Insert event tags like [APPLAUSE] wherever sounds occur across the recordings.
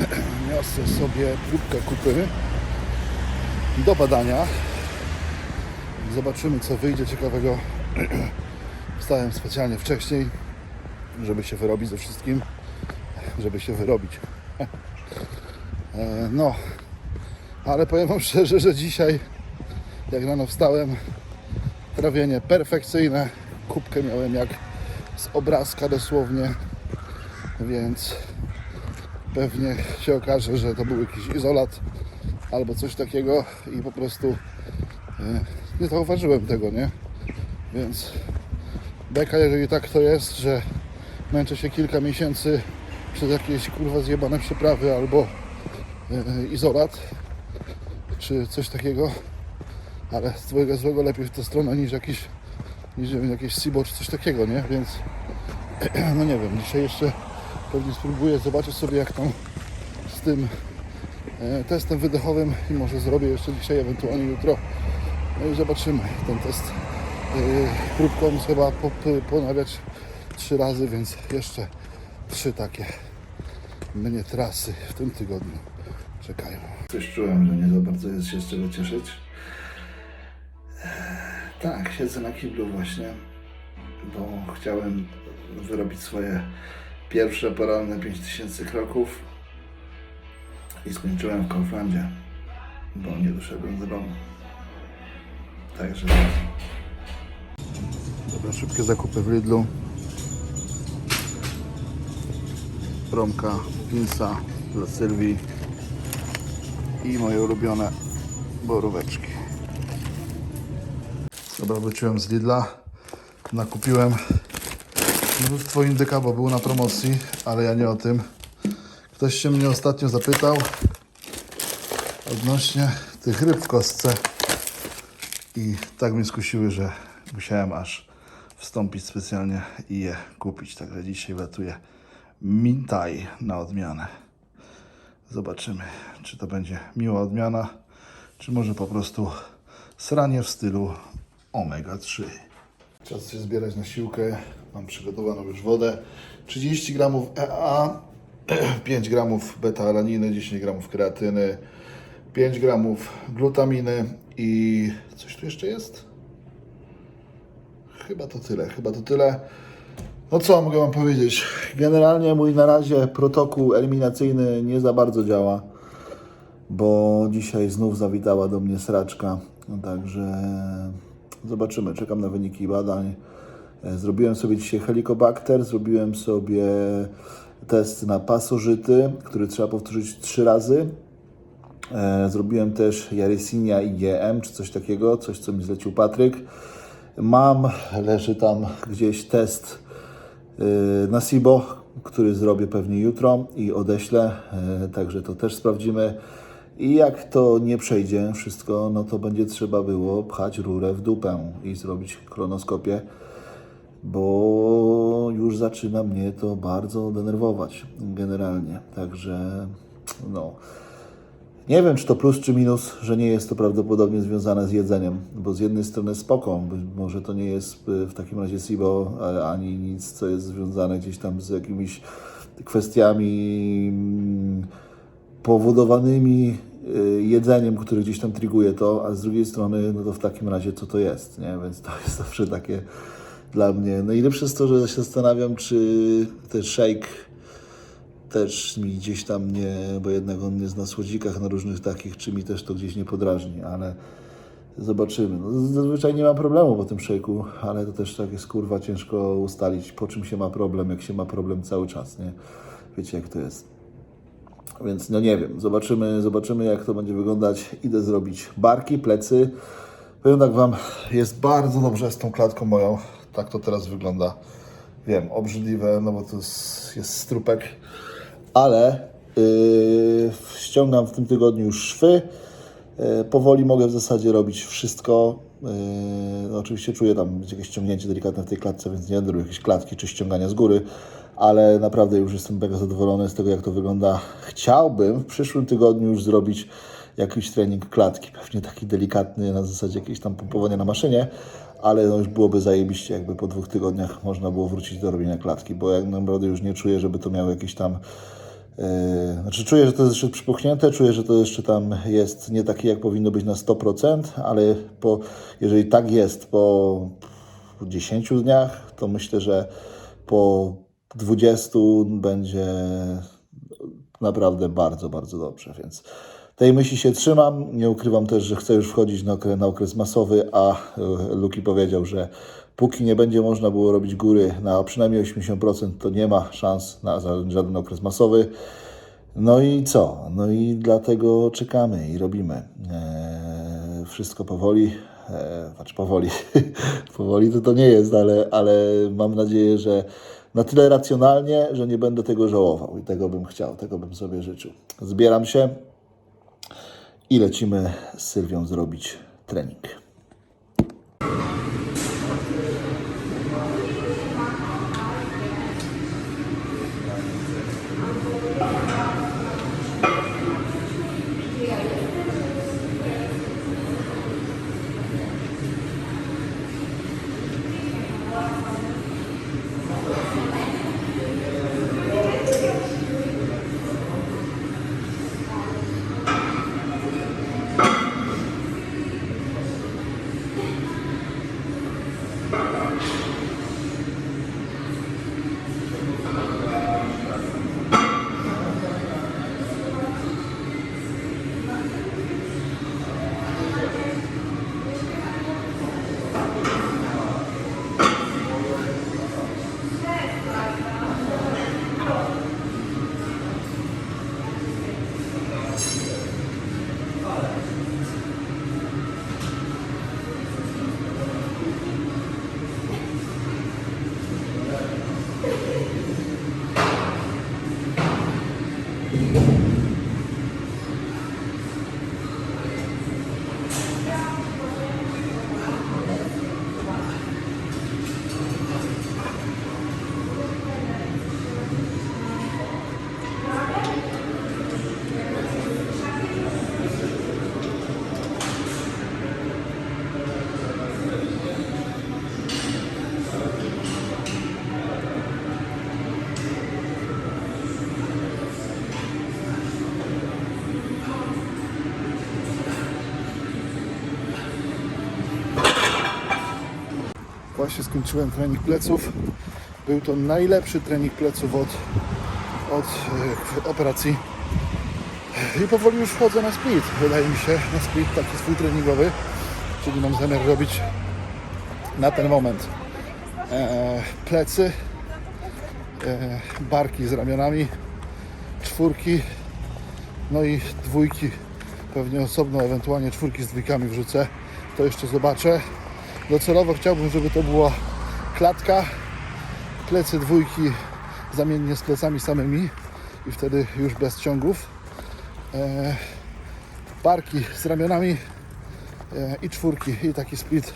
[CLEARS THROAT] niosę sobie próbkę kupy do badania. Zobaczymy, co wyjdzie ciekawego. [CLEARS THROAT] Wstałem specjalnie wcześniej, żeby się wyrobić ze wszystkim, żeby się wyrobić. [CLEARS THROAT] E, No, ale powiem Wam szczerze, że dzisiaj, jak rano wstałem, trawienie perfekcyjne. Kubkę miałem jak z obrazka dosłownie, więc pewnie się okaże, że to był jakiś izolat albo coś takiego i po prostu e, nie zauważyłem tego, nie? Więc beka, jeżeli tak to jest, że męczę się kilka miesięcy przez jakieś kurwa zjebane przyprawy albo e, izolat czy coś takiego, ale z twojego złego lepiej w tę stronę niż jakiś niż jakieś SIBO czy coś takiego, nie? Więc [CLEARS THROAT] no nie wiem, dzisiaj jeszcze pewnie spróbuję zobaczyć sobie jak tam z tym e, testem wydechowym i może zrobię jeszcze dzisiaj, ewentualnie jutro. No i zobaczymy. Ten test e, próbką trzeba ponawiać trzy razy, więc jeszcze trzy takie mnie trasy w tym tygodniu czekają. Coś czułem, że nie za bardzo jest się z czego cieszyć. Tak, siedzę na kiblu właśnie, bo chciałem wyrobić swoje pierwsze poranne 5000 kroków i skończyłem w Kauflandzie, bo nie doszedłem do domu. Także... Dobra, szybkie zakupy w Lidlu. Romka, pinsa dla Sylwii i moje ulubione boróweczki. Dobra, wróciłem z Lidla. Nakupiłem mnóstwo indyka, bo był na promocji, ale ja nie o tym. Ktoś się mnie ostatnio zapytał odnośnie tych ryb w kostce i tak mnie skusiły, że musiałem aż wstąpić specjalnie i je kupić. Także dzisiaj wlatuję Mintaj na odmianę. Zobaczymy, czy to będzie miła odmiana, czy może po prostu sranie w stylu omega 3. Czas się zbierać na siłkę. Mam przygotowaną już wodę. 30 gramów EA, [CLEARS THROAT] 5 gramów beta-alaniny, 10 gramów kreatyny, 5 gramów glutaminy i coś tu jeszcze jest? Chyba to tyle, chyba to tyle. No co mogę Wam powiedzieć? Generalnie mój na razie protokół eliminacyjny nie za bardzo działa, bo dzisiaj znów zawitała do mnie sraczka. No także zobaczymy, czekam na wyniki badań. E, Zrobiłem sobie dzisiaj helikobakter, zrobiłem sobie test na pasożyty, który trzeba powtórzyć trzy razy. E, Zrobiłem też Jarysinia IgM, czy coś takiego, coś co mi zlecił Patryk. Mam, leży tam gdzieś test y, na SIBO, który zrobię pewnie jutro i odeślę, także to też sprawdzimy. I jak to nie przejdzie wszystko, no to będzie trzeba było pchać rurę w dupę i zrobić kronoskopię, bo już zaczyna mnie to bardzo denerwować generalnie. Także no. Nie wiem, czy to plus, czy minus, że nie jest to prawdopodobnie związane z jedzeniem, bo z jednej strony spoko, może to nie jest y, w takim razie SIBO, ani nic, co jest związane gdzieś tam z jakimiś kwestiami mm, powodowanymi y, jedzeniem, które gdzieś tam triguje to, a z drugiej strony, no to w takim razie co to jest, nie? Więc to jest zawsze takie dla mnie. No i lepsze jest to, że się zastanawiam, czy ten shake też mi gdzieś tam nie, bo jednak on jest na słodzikach, na różnych takich, czy mi też to gdzieś nie podrażni, ale zobaczymy. No, zazwyczaj nie ma problemu po tym szejku, ale to też tak jest kurwa ciężko ustalić, po czym się ma problem, jak się ma problem cały czas, nie? Wiecie jak to jest. Więc no nie wiem, zobaczymy, zobaczymy jak to będzie wyglądać. Idę zrobić barki, plecy. Powiem tak Wam, jest bardzo dobrze z tą klatką moją. Tak to teraz wygląda. Wiem, obrzydliwe, no bo to jest, jest strupek, ale yy, ściągam w tym tygodniu już szwy. Yy, powoli mogę w zasadzie robić wszystko. Yy, no oczywiście czuję tam jakieś ściągnięcie delikatne w tej klatce, więc nie będę robił jakieś klatki czy ściągania z góry, ale naprawdę już jestem mega zadowolony z tego, jak to wygląda. Chciałbym w przyszłym tygodniu już zrobić jakiś trening klatki, pewnie taki delikatny na zasadzie jakiegoś tam pompowania na maszynie, ale no już byłoby zajebiście, jakby po dwóch tygodniach można było wrócić do robienia klatki, bo jak naprawdę już nie czuję, żeby to miało jakiś tam Yy, Znaczy czuję, że to jest jeszcze przypuchnięte, czuję, że to jeszcze tam jest nie takie, jak powinno być na 100%, ale po, jeżeli tak jest po 10 dniach, to myślę, że po 20 będzie naprawdę bardzo, bardzo dobrze, więc tej myśli się trzymam. Nie ukrywam też, że chcę już wchodzić na okres, na okres masowy, a e, Luki powiedział, że póki nie będzie można było robić góry na przynajmniej 80%, to nie ma szans na żaden okres masowy. No i co? No i dlatego czekamy i robimy. Eee, wszystko powoli. Eee, znaczy powoli. [LAUGHS] powoli to to nie jest, ale, ale mam nadzieję, że na tyle racjonalnie, że nie będę tego żałował i tego bym chciał, tego bym sobie życzył. Zbieram się i lecimy z Sylwią zrobić trening. Właśnie skończyłem trening pleców. Był to najlepszy trening pleców od, od e, operacji. I powoli już wchodzę na split. Wydaje mi się, na split taki swój treningowy, czyli mam zamiar robić na ten moment e, plecy, e, barki z ramionami, czwórki, no i dwójki pewnie osobno, ewentualnie czwórki z dwójkami wrzucę. To jeszcze zobaczę. Docelowo chciałbym, żeby to była klatka, plecy dwójki zamiennie z plecami samymi i wtedy już bez ciągów. E, barki z ramionami e, i czwórki i taki split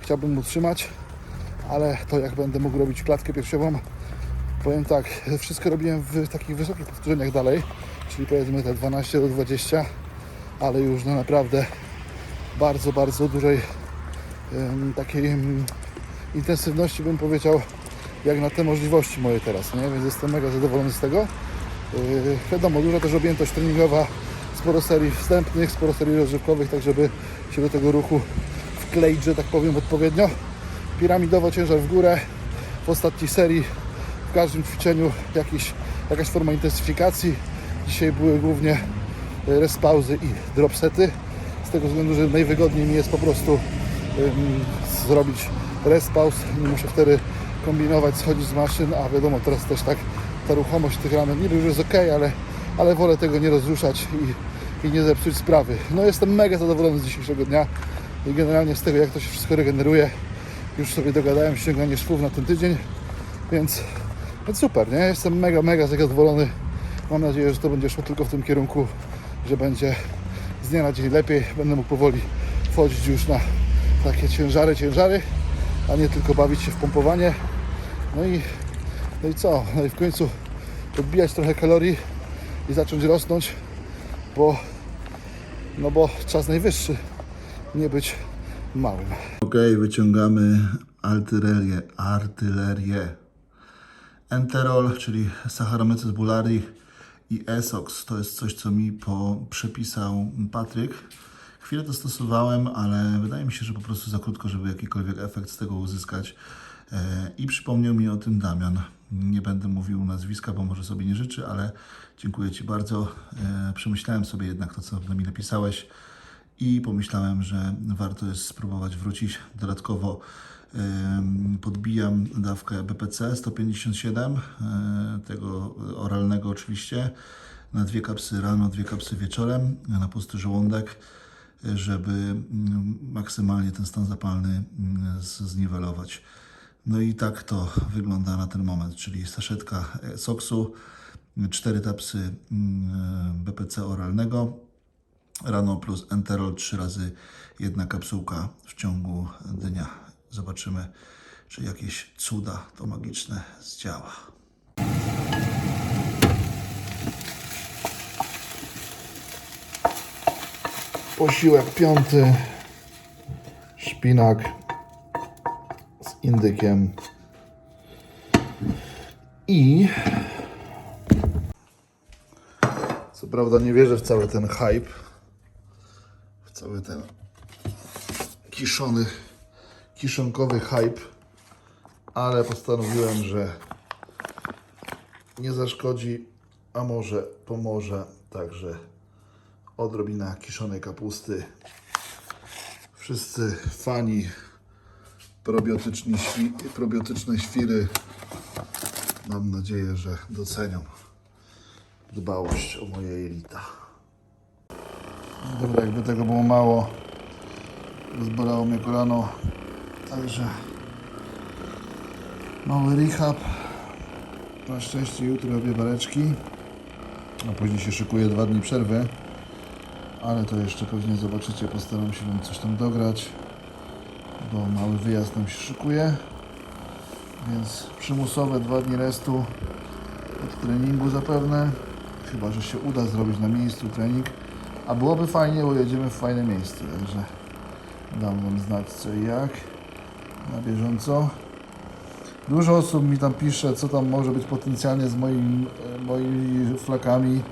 chciałbym utrzymać, ale to jak będę mógł robić klatkę piersiową, powiem tak, wszystko robiłem w takich wysokich powtórzeniach dalej, czyli powiedzmy te 12 do 20, ale już no naprawdę bardzo, bardzo dużej takiej intensywności bym powiedział, jak na te możliwości moje teraz, nie? Więc jestem mega zadowolony z tego. Yy, wiadomo, duża też objętość treningowa, sporo serii wstępnych, sporo serii rozrywkowych, tak żeby się do tego ruchu wkleić, że tak powiem, odpowiednio. Piramidowo ciężar w górę. W ostatniej serii w każdym ćwiczeniu jakiś, jakaś forma intensyfikacji. Dzisiaj były głównie e, rest pauzy i drop sety. Z tego względu, że najwygodniej mi jest po prostu zrobić rest pauz. Nie muszę wtedy kombinować, schodzić z maszyn, a wiadomo, teraz też tak ta ruchomość tych ramen niby już jest ok, ale, ale wolę tego nie rozruszać i, i nie zepsuć sprawy. No jestem mega zadowolony z dzisiejszego dnia i generalnie z tego, jak to się wszystko regeneruje. Już sobie dogadałem ściąganie szwów na ten tydzień, więc, więc super, nie? Jestem mega, mega zadowolony. Mam nadzieję, że to będzie szło tylko w tym kierunku, że będzie z dnia na dzień lepiej. Będę mógł powoli wchodzić już na takie ciężary, ciężary, a nie tylko bawić się w pompowanie. No i, no i co? No i w końcu odbijać trochę kalorii i zacząć rosnąć, bo, no bo czas najwyższy nie być małym. Ok, wyciągamy artylerię, artylerię. Enterol, czyli Saccharomyces boulardii i Esox to jest coś, co mi po, przepisał Patryk. Chwilę to stosowałem, ale wydaje mi się, że po prostu za krótko, żeby jakikolwiek efekt z tego uzyskać. E, I przypomniał mi o tym Damian. Nie będę mówił nazwiska, bo może sobie nie życzy, ale dziękuję Ci bardzo. E, Przemyślałem sobie jednak to, co do mnie napisałeś i pomyślałem, że warto jest spróbować wrócić. Dodatkowo em, podbijam dawkę BPC 157, e, tego oralnego oczywiście, na dwie kapsy rano, dwie kapsy wieczorem, na pusty żołądek, e, żeby mm, maksymalnie ten stan zapalny mm, zniwelować. No i tak to wygląda na ten moment, czyli saszetka e, soksu, cztery tapsy mm, BPC oralnego, rano plus enterol trzy razy jedna kapsułka w ciągu dnia. Zobaczymy, czy jakieś cuda to magiczne zdziała. Posiłek piąty. Szpinak z indykiem. I co prawda nie wierzę w cały ten hype, w cały ten kiszony, kiszonkowy hype, ale postanowiłem, że nie zaszkodzi, a może pomoże. Także odrobina kiszonej kapusty. Wszyscy fani probiotyczni, probiotyczne świry mam nadzieję, że docenią dbałość o moje jelita. Dobra, jakby tego było mało, zbolało mnie kolano, także mały rehab. Na szczęście jutro robię bareczki, a później się szykuję dwa dni przerwy, ale to jeszcze pewnie zobaczycie, postaram się Wam coś tam dograć, bo mały wyjazd nam się szykuje, więc przymusowe dwa dni restu od treningu zapewne. Chyba, że się uda zrobić na miejscu trening. A byłoby fajnie, bo jedziemy w fajne miejsce, także dam wam znać co i jak na bieżąco. Dużo osób mi tam pisze, co tam może być potencjalnie z moim, e, moimi flakami.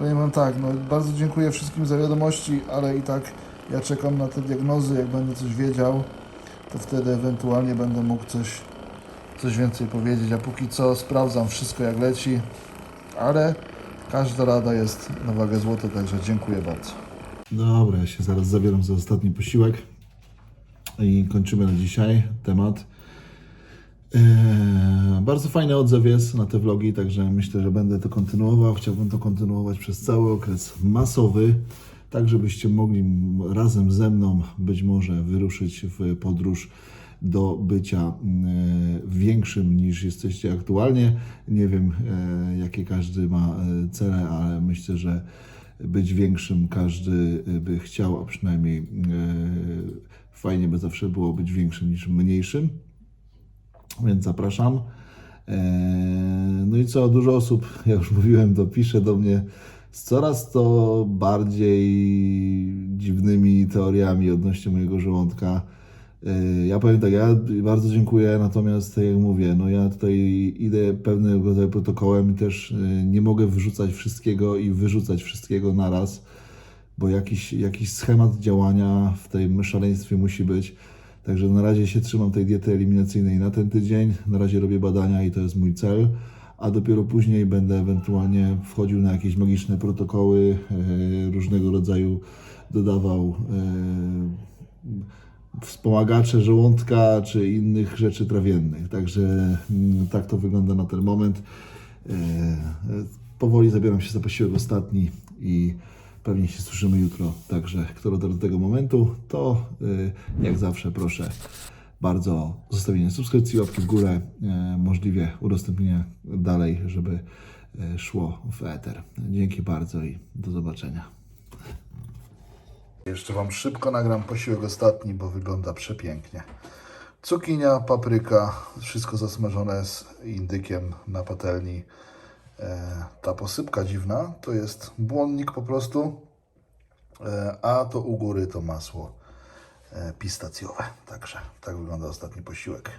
Powiem wam tak, no bardzo dziękuję wszystkim za wiadomości, ale i tak ja czekam na te diagnozy, jak będę coś wiedział, to wtedy ewentualnie będę mógł coś, coś więcej powiedzieć, a póki co sprawdzam wszystko jak leci, ale każda rada jest na wagę złota, także dziękuję bardzo. Dobra, ja się zaraz zabieram za ostatni posiłek i kończymy na dzisiaj temat. Eee, bardzo fajny odzew jest na te vlogi, także myślę, że będę to kontynuował. Chciałbym to kontynuować przez cały okres masowy, tak żebyście mogli razem ze mną być może wyruszyć w podróż do bycia e, większym niż jesteście aktualnie. Nie wiem, e, jakie każdy ma cele, ale myślę, że być większym każdy by chciał, a przynajmniej fajnie by zawsze było być większym niż mniejszym więc zapraszam. Eee, No i co, dużo osób, jak już mówiłem, to pisze do mnie z coraz to bardziej dziwnymi teoriami odnośnie mojego żołądka. Eee, Ja powiem tak, ja bardzo dziękuję, natomiast tak jak mówię, no ja tutaj idę pewnym rodzaju protokołem i też e, nie mogę wrzucać wszystkiego i wyrzucać wszystkiego naraz, bo jakiś, jakiś schemat działania w tym szaleństwie musi być. Także na razie się trzymam tej diety eliminacyjnej na ten tydzień. Na razie robię badania i to jest mój cel. A dopiero później będę ewentualnie wchodził na jakieś magiczne protokoły, e, różnego rodzaju dodawał e, wspomagacze żołądka czy innych rzeczy trawiennych. Także mm, tak to wygląda na ten moment. E, powoli zabieram się za posiłek ostatni i pewnie się słyszymy jutro. Także kto do tego momentu, to y, jak zawsze proszę bardzo zostawienie subskrypcji, łapki w górę, e, możliwie udostępnienie dalej, żeby e, szło w eter. Dzięki bardzo i do zobaczenia. Jeszcze Wam szybko nagram posiłek ostatni, bo wygląda przepięknie. Cukinia, papryka, wszystko zasmażone z indykiem na patelni. E, ta posypka dziwna to jest błonnik po prostu, e, a to u góry to masło e, pistacjowe. Także tak wygląda ostatni posiłek.